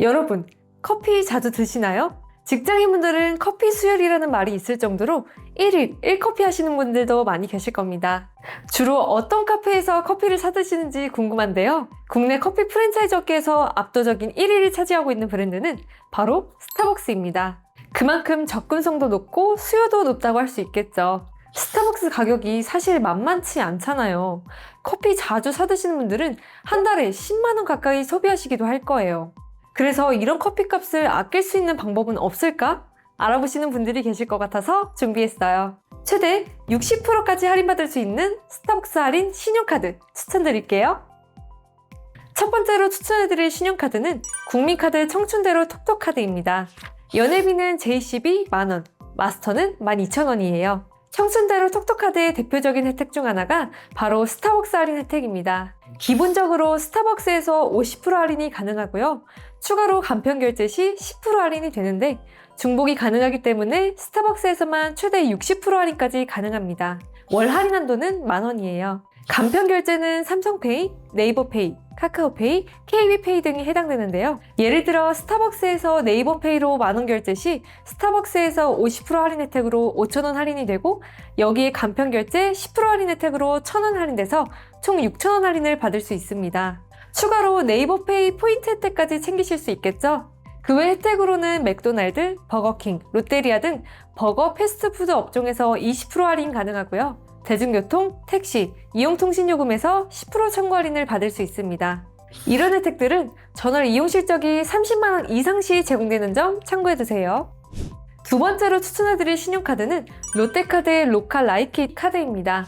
여러분, 커피 자주 드시나요? 직장인분들은 커피 수혈이라는 말이 있을 정도로 1일 1커피 하시는 분들도 많이 계실 겁니다. 주로 어떤 카페에서 커피를 사드시는지 궁금한데요. 국내 커피 프랜차이즈 업계에서 압도적인 1위를 차지하고 있는 브랜드는 바로 스타벅스입니다. 그만큼 접근성도 높고 수요도 높다고 할 수 있겠죠. 스타벅스 가격이 사실 만만치 않잖아요. 커피 자주 사드시는 분들은 한 달에 10만원 가까이 소비하시기도 할 거예요. 그래서 이런 커피 값을 아낄 수 있는 방법은 없을까? 알아보시는 분들이 계실 것 같아서 준비했어요. 최대 60%까지 할인받을 수 있는 스타벅스 할인 신용카드 추천드릴게요. 첫 번째로 추천해드릴 신용카드는 국민카드 청춘대로 톡톡카드입니다. 연회비는 JCB 만원, 마스터는 12,000원이에요. 청춘대로 톡톡카드의 대표적인 혜택 중 하나가 바로 스타벅스 할인 혜택입니다. 기본적으로 스타벅스에서 50% 할인이 가능하고요. 추가로 간편 결제 시 10% 할인이 되는데 중복이 가능하기 때문에 스타벅스에서만 최대 60% 할인까지 가능합니다. 월 할인 한도는 만 원이에요. 간편 결제는 삼성페이, 네이버페이, 카카오페이, KB페이 등이 해당되는데요. 예를 들어 스타벅스에서 네이버페이로 만원 결제 시 스타벅스에서 50% 할인 혜택으로 5,000원 할인이 되고 여기에 간편 결제 10% 할인 혜택으로 1,000원 할인돼서 총 6,000원 할인을 받을 수 있습니다. 추가로 네이버페이 포인트 혜택까지 챙기실 수 있겠죠? 그 외 혜택으로는 맥도날드, 버거킹, 롯데리아 등 버거 패스트푸드 업종에서 20% 할인 가능하고요. 대중교통, 택시, 이용통신요금에서 10% 청구 할인을 받을 수 있습니다. 이런 혜택들은 전월 이용 실적이 30만원 이상 시 제공되는 점 참고해두세요. 두 번째로 추천해드릴 신용카드는 롯데카드의 로컬 라이킷 카드입니다.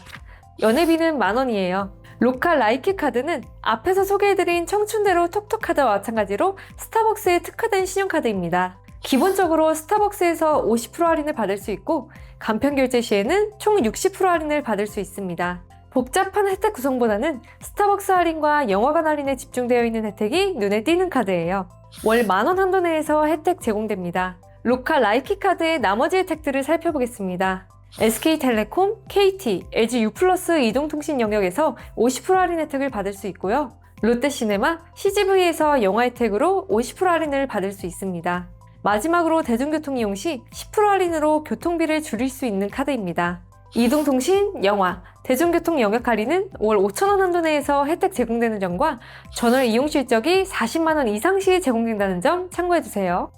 연회비는 만원이에요. 로컬 라이키 카드는 앞에서 소개해드린 청춘대로 톡톡카드와 마찬가지로 스타벅스에 특화된 신용카드입니다. 기본적으로 스타벅스에서 50% 할인을 받을 수 있고 간편 결제 시에는 총 60% 할인을 받을 수 있습니다. 복잡한 혜택 구성보다는 스타벅스 할인과 영화관 할인에 집중되어 있는 혜택이 눈에 띄는 카드예요. 월 만원 한도 내에서 혜택 제공됩니다. 로컬 라이키 카드의 나머지 혜택들을 살펴보겠습니다. SK텔레콤, KT, LG U 이동통신 영역에서 50% 할인 혜택을 받을 수 있고요. 롯데시네마, CGV에서 영화 혜택으로 50% 할인을 받을 수 있습니다. 마지막으로 대중교통 이용 시 10% 할인으로 교통비를 줄일 수 있는 카드입니다. 이동통신, 영화, 대중교통 영역 할인은 월 5천원 한도 내에서 혜택 제공되는 점과 전월 이용 실적이 40만원 이상 시 제공된다는 점 참고해주세요.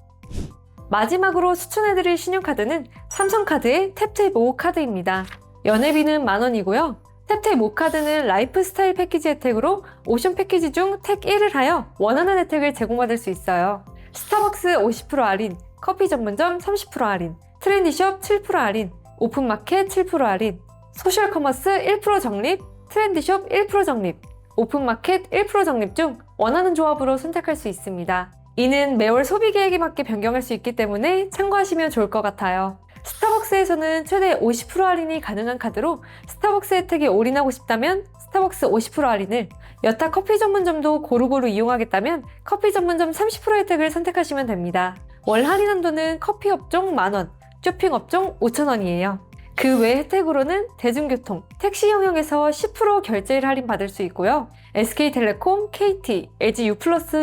마지막으로 추천해드릴 신용카드는 삼성카드의 탭탭 5 카드입니다. 연회비는 만원이고요. 탭탭 5 카드는 라이프스타일 패키지 혜택으로 오션 패키지 중 택 1을 하여 원하는 혜택을 제공받을 수 있어요. 스타벅스 50% 할인, 커피 전문점 30% 할인, 트렌디숍 7% 할인, 오픈마켓 7% 할인, 소셜 커머스 1% 적립, 트렌디숍 1% 적립, 오픈마켓 1% 적립 중 원하는 조합으로 선택할 수 있습니다. 이는 매월 소비 계획에 맞게 변경할 수 있기 때문에 참고하시면 좋을 것 같아요. 스타벅스에서는 최대 50% 할인이 가능한 카드로 스타벅스 혜택에 올인하고 싶다면 스타벅스 50% 할인을 여타 커피 전문점도 고루고루 이용하겠다면 커피 전문점 30% 혜택을 선택하시면 됩니다. 월 할인 한도는 커피 업종 만원, 쇼핑 업종 5천원이에요. 그 외 혜택으로는 대중교통, 택시 영역에서 10% 결제일 할인 받을 수 있고요. SK텔레콤, KT, LG U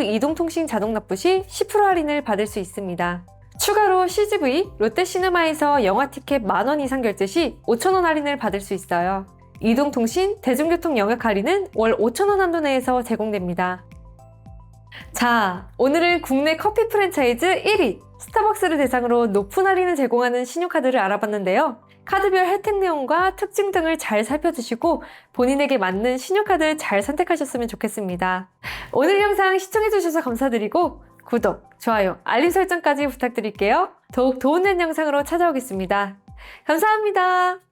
이동통신 자동 납부 시 10% 할인을 받을 수 있습니다. 추가로 CGV, 롯데시네마에서 영화 티켓 만원 이상 결제 시 5천원 할인을 받을 수 있어요. 이동통신, 대중교통 영역 할인은 월 5천원 한도 내에서 제공됩니다. 자, 오늘은 국내 커피 프랜차이즈 1위 스타벅스를 대상으로 높은 할인을 제공하는 신용카드를 알아봤는데요. 카드별 혜택 내용과 특징 등을 잘 살펴주시고 본인에게 맞는 신용카드 잘 선택하셨으면 좋겠습니다. 오늘 영상 시청해주셔서 감사드리고 구독, 좋아요, 알림 설정까지 부탁드릴게요. 더욱 도움되는 영상으로 찾아오겠습니다. 감사합니다.